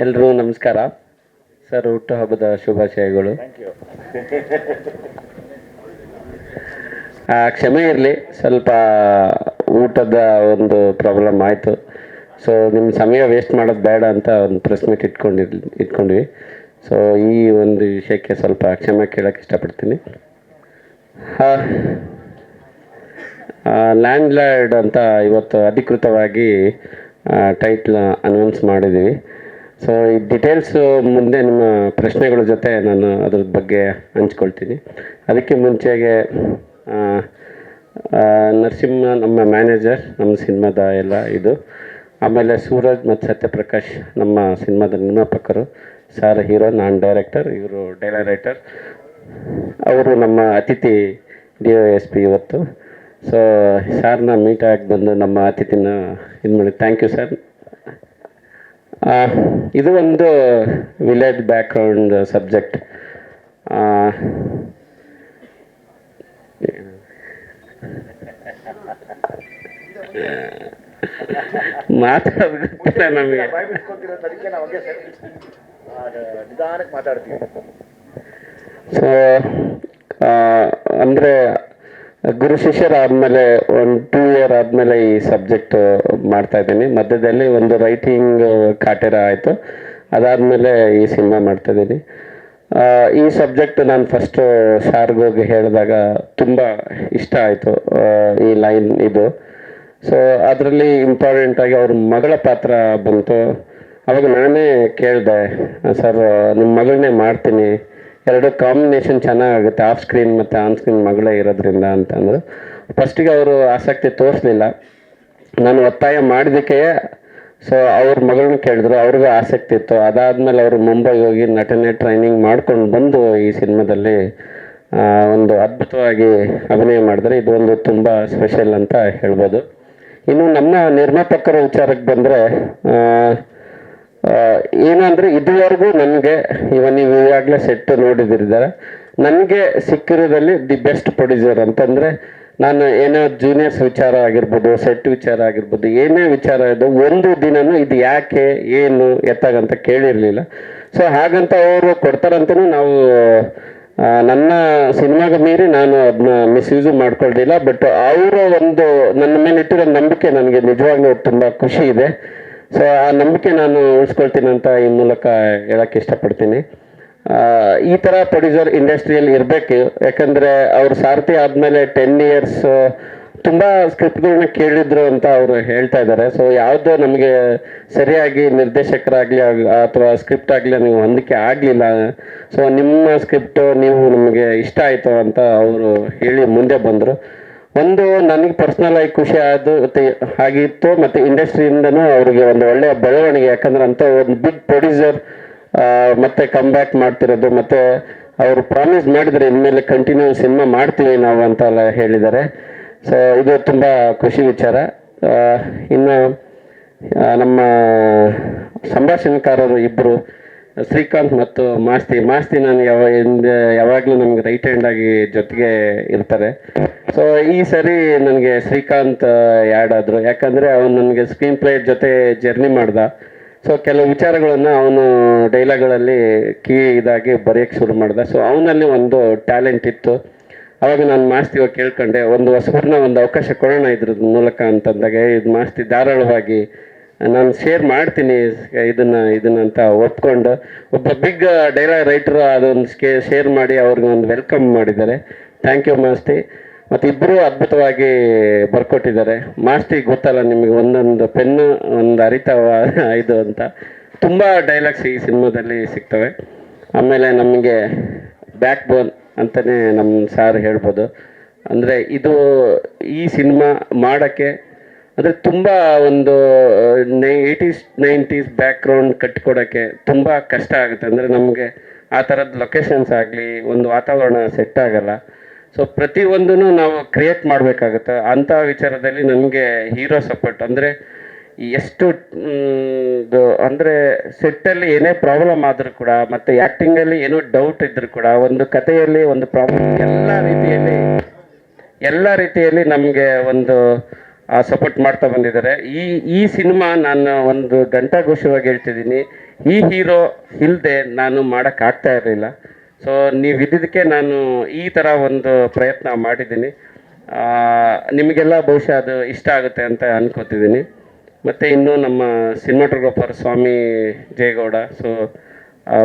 ಎಲ್ರಿಗೂ ನಮಸ್ಕಾರ. ಸರ್ ಹುಟ್ಟುಹಬ್ಬದ ಶುಭಾಶಯಗಳು. ಕ್ಷಮೆ ಇರಲಿ. ಸ್ವಲ್ಪ ಊಟದ ಒಂದು ಪ್ರಾಬ್ಲಮ್ ಆಯಿತು. ಸೊ ನಿಮ್ಮ ಸಮಯ ವೇಸ್ಟ್ ಮಾಡೋದು ಬೇಡ ಅಂತ ಒಂದು ಪ್ರೆಸ್ ಮೀಟ್ ಇಟ್ಕೊಂಡಿರ್ ಇಟ್ಕೊಂಡ್ವಿ. ಸೊ ಈ ಒಂದು ವಿಷಯಕ್ಕೆ ಸ್ವಲ್ಪ ಕ್ಷಮೆ ಕೇಳೋಕ್ಕೆ ಇಷ್ಟಪಡ್ತೀನಿ. ಲ್ಯಾಂಡ್ ಲಾರ್ಡ್ ಅಂತ ಇವತ್ತು ಅಧಿಕೃತವಾಗಿ ಟೈಟ್ಲ್ ಅನೌನ್ಸ್ ಮಾಡಿದ್ದೀವಿ ಸೊ ಈ ಡೀಟೇಲ್ಸು ಮುಂದೆ ನಿಮ್ಮ ಪ್ರಶ್ನೆಗಳ ಜೊತೆ ನಾನು ಅದ್ರ ಬಗ್ಗೆ ಹಂಚ್ಕೊಳ್ತೀನಿ. ಅದಕ್ಕೆ ಮುಂಚೆಗೆ ನರಸಿಂಹ ನಮ್ಮ ಮ್ಯಾನೇಜರ್ ನಮ್ಮ ಸಿನಿಮಾದ ಎಲ್ಲ ಇದು. ಆಮೇಲೆ ಸೂರಜ್ ಮತ್ತು ಸತ್ಯಪ್ರಕಾಶ್ ನಮ್ಮ ಸಿನಿಮಾದ ನಿರ್ಮಾಪಕರು. ಸಾರ್ ಹೀರೋ ನಾನು ಡೈರೆಕ್ಟರ್ ಇವರು ಡೈಲಾಗ್ ರೈಟರ್ ಅವರು ನಮ್ಮ ಅತಿಥಿ ಡಿ ಒ ಎಸ್ ಪಿ ಇವತ್ತು. ಸೊ ಸಾರ್ನ ಮೀಟ್ ಆಗಿ ಬಂದು ನಮ್ಮ ಅತಿಥಿನ ಇದು ಮಾಡಿ ಥ್ಯಾಂಕ್ ಯು ಸರ್ ಇದು ಒಂದು ವಿಲೇಜ್ ಬ್ಯಾಕ್ಗ್ರೌಂಡ್ ಸಬ್ಜೆಕ್ಟ್. ಮಾತಾಡೋದಿಲ್ಲ ನಮಗೆ. ಸೊ ಅಂದರೆ ಗುರು ಶಿಷ್ಯರಾದಮೇಲೆ ಒಂದು ಟೂ ಇಯರ್ ಆದಮೇಲೆ ಈ ಸಬ್ಜೆಕ್ಟ್ ಮಾಡ್ತಾ ಇದ್ದೀನಿ. ಮಧ್ಯದಲ್ಲಿ ಒಂದು ರೈಟಿಂಗ್ ಕಾಟೇರ ಆಯಿತು. ಅದಾದಮೇಲೆ ಈ ಸಿನಿಮಾ ಮಾಡ್ತಾ ಇದ್ದೀನಿ. ಈ ಸಬ್ಜೆಕ್ಟ್ ನಾನು ಫಸ್ಟು ಸಾರ್ಗೋಗಿ ಹೇಳಿದಾಗ ತುಂಬ ಇಷ್ಟ ಆಯಿತು. ಈ ಲೈನ್ ಇದು. ಸೊ ಅದರಲ್ಲಿ ಇಂಪಾರ್ಟೆಂಟಾಗಿ ಅವ್ರ ಮಗಳ ಪಾತ್ರ ಬಂತು. ಅವಾಗ ನಾನೇ ಕೇಳಿದೆ ಸರ್ ನಿಮ್ಮ ಮಗಳನ್ನೇ ಮಾಡ್ತೀನಿ. ಎರಡು ಕಾಂಬಿನೇಷನ್ ಚೆನ್ನಾಗಾಗುತ್ತೆ. ಆಫ್ ಸ್ಕ್ರೀನ್ ಮತ್ತು ಆನ್ ಸ್ಕ್ರೀನ್ ಮಗಳೇ ಇರೋದ್ರಿಂದ ಅಂತಂದರು. ಫಸ್ಟಿಗೆ ಅವರು ಆಸಕ್ತಿ ತೋರಿಸಲಿಲ್ಲ. ನಾನು ಒತ್ತಾಯ ಮಾಡಿದಕ್ಕೆ ಸೊ ಅವ್ರ ಮಗಳನ್ನ ಕೇಳಿದ್ರು. ಅವ್ರಿಗೂ ಆಸಕ್ತಿ ಇತ್ತು. ಅದಾದಮೇಲೆ ಅವರು ಮುಂಬೈಗೆ ಹೋಗಿ ನಟನೆ ಟ್ರೈನಿಂಗ್ ಮಾಡ್ಕೊಂಡು ಬಂದು ಈ ಸಿನಿಮಾದಲ್ಲಿ ಒಂದು ಅದ್ಭುತವಾಗಿ ಅಭಿನಯ ಮಾಡಿದ್ರೆ ಇದು ಒಂದು ತುಂಬ ಸ್ಪೆಷಲ್ ಅಂತ ಹೇಳ್ಬೋದು. ಇನ್ನು ನಮ್ಮ ನಿರ್ಮಾಪಕರ ವಿಚಾರಕ್ಕೆ ಬಂದರೆ ಏನಂದರೆ ಇದುವರೆಗೂ ನನಗೆ, ಇವ ನೀವು ಈಗಾಗಲೇ ಸೆಟ್ ನೋಡಿದಿರಿದ್ದಾರೆ ನನಗೆ ಸಿಕ್ಕಿರೋದಲ್ಲಿ ದಿ ಬೆಸ್ಟ್ ಪ್ರೊಡ್ಯೂಸರ್ ಅಂತಂದರೆ ನಾನು ಏನೋ ಜೂನಿಯರ್ಸ್ ವಿಚಾರ ಆಗಿರ್ಬೋದು ಸೆಟ್ ವಿಚಾರ ಆಗಿರ್ಬೋದು, ಏನೇ ವಿಚಾರ ಇದು ಒಂದು ದಿನನೂ ಇದು ಯಾಕೆ, ಏನು ಎತ್ತಾಗಂತ ಕೇಳಿರಲಿಲ್ಲ. ಸೊ ಹಾಗಂತ ಅವರು ಕೊಡ್ತಾರಂತನೂ ನಾವು ನನ್ನ ಸಿನಿಮಾಗೆ ಮೀರಿ ನಾನು ಅದನ್ನ ಮಿಸ್ಯೂಸ್ ಮಾಡ್ಕೊಳ್ದಿಲ್ಲ ಬಟ್ ಅವರ ಒಂದು ನನ್ನ ಮೇಲೆ ಇಟ್ಟಿರೋ ನಂಬಿಕೆ ನನಗೆ ನಿಜವಾಗ್ಲೂ ತುಂಬ ಖುಷಿ ಇದೆ. ಸೊ ಆ ನಂಬಿಕೆ ನಾನು ಉಳಿಸ್ಕೊಳ್ತೀನಿ ಅಂತ ಈ ಮೂಲಕ ಹೇಳಕ್ಕೆ ಇಷ್ಟಪಡ್ತೀನಿ. ಈ ಥರ ಪ್ರೊಡ್ಯೂಸರ್ ಇಂಡಸ್ಟ್ರಿಯಲ್ಲಿ ಇರಬೇಕು. ಯಾಕಂದರೆ ಅವ್ರು ಸಾರಥಿ ಆದಮೇಲೆ ಟೆನ್ ಇಯರ್ಸ್ ತುಂಬ ಸ್ಕ್ರಿಪ್ಟ್ಗಳನ್ನ ಕೇಳಿದ್ರು ಅಂತ ಅವರು ಹೇಳ್ತಾ ಇದ್ದಾರೆ ಸೊ ಯಾವುದೋ ನಮಗೆ ಸರಿಯಾಗಿ ನಿರ್ದೇಶಕರಾಗಲಿ ಅಥವಾ ಸ್ಕ್ರಿಪ್ಟ್ ಆಗಲಿ ನೀವು ಹೊಂದಿಕೆ ಆಗಲಿಲ್ಲ. ಸೊ ನಿಮ್ಮ ಸ್ಕ್ರಿಪ್ಟು ನೀವು ನಮಗೆ ಇಷ್ಟ ಆಯಿತು ಅಂತ ಅವರು ಹೇಳಿ ಮುಂದೆ ಬಂದರು. ಒಂದು ನನಗೆ ಪರ್ಸ್ನಲ್ ಆಗಿ ಖುಷಿ ಆದ ಆಗಿತ್ತು ಮತ್ತು ಇಂಡಸ್ಟ್ರಿಯಿಂದನೂ ಅವರಿಗೆ ಒಂದು ಒಳ್ಳೆಯ ಬೆಳವಣಿಗೆ. ಯಾಕಂದ್ರೆ ಅಂತ ಒಂದು ಬಿಗ್ ಪ್ರೊಡ್ಯೂಸರ್ ಮತ್ತೆ ಕಮ್ ಬ್ಯಾಕ್ ಮಾಡ್ತಿರೋದು, ಮತ್ತೆ ಅವರು ಪ್ರಾಮಿಸ್ ಮಾಡಿದರೆ ಇನ್ಮೇಲೆ ಕಂಟಿನ್ಯೂ ಸಿನಿಮಾ ಮಾಡ್ತೀವಿ ನಾವು ಅಂತ ಎಲ್ಲ ಹೇಳಿದ್ದಾರೆ. ಸೊ ಇದು ತುಂಬ ಖುಷಿ ವಿಚಾರ. ಇನ್ನು ನಮ್ಮ ಸಂಭಾಷಣೆಕಾರರು ಇಬ್ಬರು ಶ್ರೀಕಾಂತ್ ಮತ್ತು ಮಾಸ್ತಿ. ಮಾಸ್ತಿ ನಾನು ಯಾವ ಹಿಂದೆ ಯಾವಾಗಲೂ ನಮ್ಗೆ ರೈಟ್ ಹ್ಯಾಂಡ್ ಆಗಿ ಜೊತೆಗೆ ಇರ್ತಾರೆ. ಸೊ ಈ ಸರಿ ನನಗೆ ಶ್ರೀಕಾಂತ್ ಆ್ಯಡ್ ಆದರು. ಯಾಕಂದರೆ ಅವನು ನನಗೆ ಸ್ಕ್ರೀನ್ ಪ್ಲೇ ಜೊತೆ ಜರ್ನಿ ಮಾಡ್ದ. ಸೊ ಕೆಲವು ವಿಚಾರಗಳನ್ನು ಅವನು ಡೈಲಾಗ್ಗಳಲ್ಲಿ ಕೀ ಇದಾಗಿ ಬರೆಯೋಕ್ಕೆ ಶುರು ಮಾಡ್ದ. ಸೊ ಅವನಲ್ಲಿ ಒಂದು ಟ್ಯಾಲೆಂಟ್ ಇತ್ತು. ಅವಾಗ ನಾನು ಮಾಸ್ತಿ ಹೋಗಿ ಕೇಳ್ಕೊಂಡೆ. ಒಂದು ಹೊಸಬರನ್ನ ಒಂದು ಅವಕಾಶ ಕೊಡೋಣ ಇದ್ರ ಮೂಲಕ ಅಂತಂದಾಗ, ಇದು ಮಾಸ್ತಿ ಧಾರಾಳವಾಗಿ ನಾನು ಶೇರ್ ಮಾಡ್ತೀನಿ, ಇದನ್ನ, ಇದನ್ನಂತ ಒಪ್ಕೊಂಡು. ಒಬ್ಬ ಬಿಗ್ ಡೈಲಾಗ್ ರೈಟರ್ ಅದೊಂದು ಶೇರ್ ಮಾಡಿ ಅವ್ರಿಗೆ ಒಂದು ವೆಲ್ಕಮ್ ಮಾಡಿದ್ದಾರೆ. Thank you Masti. ಮತ್ತು ಇಬ್ಬರು ಅದ್ಭುತವಾಗಿ ಬರ್ಕೊಟ್ಟಿದ್ದಾರೆ. ಮಾಸ್ತಿ, ಗೊತ್ತಲ್ಲ ನಿಮಗೆ ಒಂದೊಂದು ಪೆನ್ನು ಒಂದು ಅರಿತವ ಇದು ಅಂತ. ತುಂಬ ಡೈಲಾಗ್ಸ್ ಈ ಸಿನಿಮಾದಲ್ಲಿ ಸಿಗ್ತವೆ. ಆಮೇಲೆ ನಮಗೆ ಬ್ಯಾಕ್ ಬೋನ್ ಅಂತಲೇ ನಮ್ಮ ಸಾರ್ ಹೇಳ್ಬೋದು. ಅಂದರೆ ಇದು ಈ ಸಿನಿಮಾ ಮಾಡೋಕ್ಕೆ ಅಂದರೆ ತುಂಬ ಒಂದು ನೈ ಏಯ್ಟೀಸ್ ನೈಂಟೀಸ್ ಬ್ಯಾಕ್ಗ್ರೌಂಡ್ ಕಟ್ಟಿಕೊಡೋಕ್ಕೆ ತುಂಬ ಕಷ್ಟ ಆಗುತ್ತೆ. ಅಂದರೆ ನಮಗೆ ಆ ಥರದ ಲೊಕೇಶನ್ಸ್ ಆಗಲಿ, ಒಂದು ವಾತಾವರಣ ಸೆಟ್ ಆಗಲ್ಲ. ಸೊ ಪ್ರತಿಯೊಂದೂ ನಾವು ಕ್ರಿಯೇಟ್ ಮಾಡಬೇಕಾಗುತ್ತೆ. ಅಂಥ ವಿಚಾರದಲ್ಲಿ ನನಗೆ ಹೀರೋ ಸಪೋರ್ಟ್ ಅಂದರೆ ಎಷ್ಟು ಅಂದರೆ ಸೆಟ್ಟಲ್ಲಿ ಏನೇ ಪ್ರಾಬ್ಲಮ್ ಆದರೂ ಕೂಡ, ಮತ್ತು ಆ್ಯಕ್ಟಿಂಗಲ್ಲಿ ಏನೋ ಡೌಟ್ ಇದ್ದರೂ ಕೂಡ, ಒಂದು ಕಥೆಯಲ್ಲಿ ಒಂದು ಪ್ರಾಬ್ಲಮ್ ಎಲ್ಲ ರೀತಿಯಲ್ಲಿ ಎಲ್ಲ ರೀತಿಯಲ್ಲಿ ನಮಗೆ ಒಂದು ಸಪೋರ್ಟ್ ಮಾಡ್ತಾ ಬಂದಿದ್ದಾರೆ. ಈ ಈ ಸಿನಿಮಾ ನಾನು ಒಂದು ಘಂಟಾಘೋಷವಾಗಿ ಹೇಳ್ತಿದ್ದೀನಿ. ಈ ಹೀರೋ ಇಲ್ಲದೆ ನಾನು ಮಾಡೋಕ್ಕಾಗ್ತಾ ಇರಲಿಲ್ಲ. ಸೊ ನೀವು ಇದ್ದಿದ್ದಕ್ಕೆ ನಾನು ಈ ಥರ ಒಂದು ಪ್ರಯತ್ನ ಮಾಡಿದ್ದೀನಿ. ನಿಮಗೆಲ್ಲ ಬಹುಶಃ ಅದು ಇಷ್ಟ ಆಗುತ್ತೆ ಅಂತ ಅನ್ಕೋತಿದ್ದೀನಿ. ಮತ್ತು ಇನ್ನು ನಮ್ಮ cinematographer Swamy Jayagowda so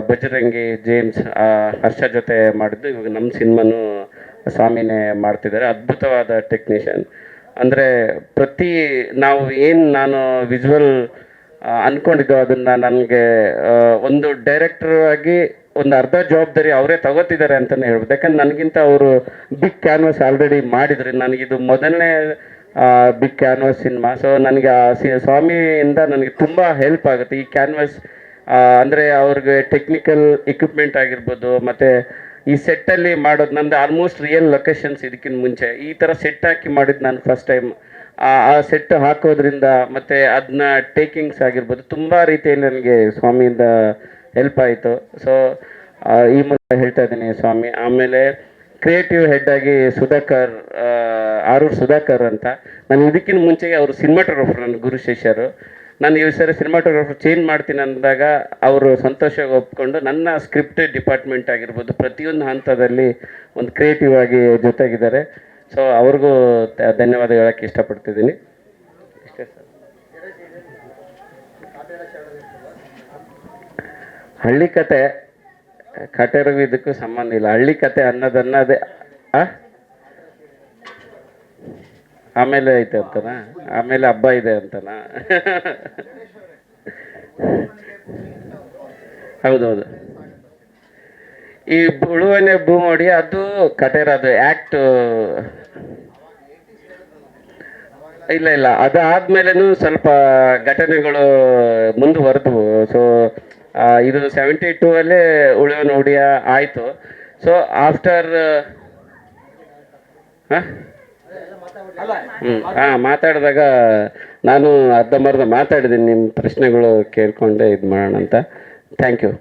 Bajarangi James Harsha ಜೊತೆ ಮಾಡಿದ್ದು ಇವಾಗ ನಮ್ಮ ಸಿನಿಮಾನು ಸ್ವಾಮಿನೇ ಮಾಡ್ತಿದ್ದಾರೆ. ಅದ್ಭುತವಾದ ಟೆಕ್ನಿಷಿಯನ್. ಅಂದರೆ ಪ್ರತಿ ನಾವು ಏನು ನಾನು ವಿಜುವಲ್ ಅನ್ಕೊಂಡಿದ್ದೋ ಅದನ್ನು ನನಗೆ ಒಂದು ಡೈರೆಕ್ಟರ್ ಆಗಿ ಒಂದು ಅರ್ಧ ಜವಾಬ್ದಾರಿ ಅವರೇ ತಗೋತಿದ್ದಾರೆ ಅಂತಲೇ ಹೇಳ್ಬೋದು. ಯಾಕಂದ್ರೆ ನನಗಿಂತ ಅವರು ಬಿಗ್ ಕ್ಯಾನ್ವಾಸ್ ಆಲ್ರೆಡಿ ಮಾಡಿದ್ರು. ನನಗಿದು ಮೊದಲನೇ ಬಿಗ್ ಕ್ಯಾನ್ವಾಸ್ ಸಿನಿಮಾ ಸೊ ನನಗೆ ಆ ಸಿ, ಸ್ವಾಮಿಯಿಂದ ನನಗೆ ತುಂಬ ಹೆಲ್ಪ್ ಆಗುತ್ತೆ. ಈ ಕ್ಯಾನ್ವಾಸ್ ಅಂದರೆ ಅವ್ರಿಗೆ ಟೆಕ್ನಿಕಲ್ ಇಕ್ವಿಪ್ಮೆಂಟ್ ಆಗಿರ್ಬೋದು, ಮತ್ತು ಈ ಸೆಟ್ಟಲ್ಲಿ ಮಾಡೋದು ನಂದು ಆಲ್ಮೋಸ್ಟ್ ರಿಯಲ್ ಲೊಕೇಶನ್ಸ್ ಇದಕ್ಕಿಂತ ಮುಂಚೆ. ಈ ಥರ ಸೆಟ್ ಹಾಕಿ ಮಾಡಿದ್ದು ನಾನು ಫಸ್ಟ್ ಟೈಮ್ ಆ ಸೆಟ್ ಹಾಕೋದ್ರಿಂದ ಮತ್ತು ಅದನ್ನ ಟೇಕಿಂಗ್ಸ್ ಆಗಿರ್ಬೋದು. ತುಂಬ ರೀತಿಯಲ್ಲಿ ನನಗೆ ಸ್ವಾಮಿಯಿಂದ ಹೆಲ್ಪ್ ಆಯಿತು. ಸೊ ಈ ಮೂಲಕ ಹೇಳ್ತಾ ಇದ್ದೀನಿ ಸ್ವಾಮಿ. ಆಮೇಲೆ ಕ್ರಿಯೇಟಿವ್ ಹೆಡ್ ಆಗಿ ಸುಧಾಕರ್ ಆರೂರ್ ಸುಧಾಕರ್ ಅಂತ. ನಾನು ಇದಕ್ಕಿಂತ ಮುಂಚೆಗೆ ಅವರು ಸಿನಿಮಾಟೋಗ್ರಫರ್ ನನ್ನ ಗುರು ಶಿಷ್ಯರು. ನಾನು ಈ ಸರಿ ಸಿನಿಮಾಟೋಗ್ರಾಫರ್ ಚೇಂಜ್ ಮಾಡ್ತೀನಿ ಅಂದಾಗ ಅವರು ಸಂತೋಷವಾಗಿ ಒಪ್ಕೊಂಡು ನನ್ನ ಸ್ಕ್ರಿಪ್ಟ್ ಡಿಪಾರ್ಟ್ಮೆಂಟ್ ಆಗಿರ್ಬೋದು, ಪ್ರತಿಯೊಂದು ಹಂತದಲ್ಲಿ ಒಂದು ಕ್ರಿಯೇಟಿವ್ ಆಗಿ ಜೊತೆಗಿದ್ದಾರೆ. ಸೊ ಅವ್ರಿಗೂ ಧನ್ಯವಾದ ಹೇಳೋಕ್ಕೆ ಇಷ್ಟಪಡ್ತಿದ್ದೀನಿ. ಇಷ್ಟೇ ಸರ್. ಹಳ್ಳಿ ಕತೆ ಕಟೆರಗೂ ಇದಕ್ಕೂ ಸಂಬಂಧ ಇಲ್ಲ. ಹಳ್ಳಿ ಕತೆ ಅನ್ನೋದನ್ನದೇ ಆ? ಆಮೇಲೆ ಐತೆ ಅಂತನಾ? ಆಮೇಲೆ ಹಬ್ಬ ಇದೆ ಅಂತನಾ? ಹೌದೌದು. ಈ ಉಳುವನೆ ಭೂಮೋಡಿ ಅದು ಕಟೇರದು ಆ್ಯಕ್ಟ್ ಇಲ್ಲ ಇಲ್ಲ, ಅದಾದ್ಮೇಲೆನೂ ಸ್ವಲ್ಪ ಘಟನೆಗಳು ಮುಂದುವರೆದವು. ಸೊ ಇದು ಸೆವೆಂಟಿ ಟೂ ಅಲ್ಲೇ ಉಳುವನ ನೋಡಿಯ ಆಯಿತು. ಸೊ ಆಫ್ಟರ್ ಹ್ಞೂ ಹಾಂ ಮಾತಾಡಿದಾಗ ನಾನು ಅರ್ಧಂಬರ್ಧ ಮಾತಾಡಿದ್ದೀನಿ ನಿಮ್ಮ ಪ್ರಶ್ನೆಗಳು ಕೇಳಿಕೊಂಡೆ ಇದು ಮಾಡೋಣ ಅಂತ ಥ್ಯಾಂಕ್ ಯು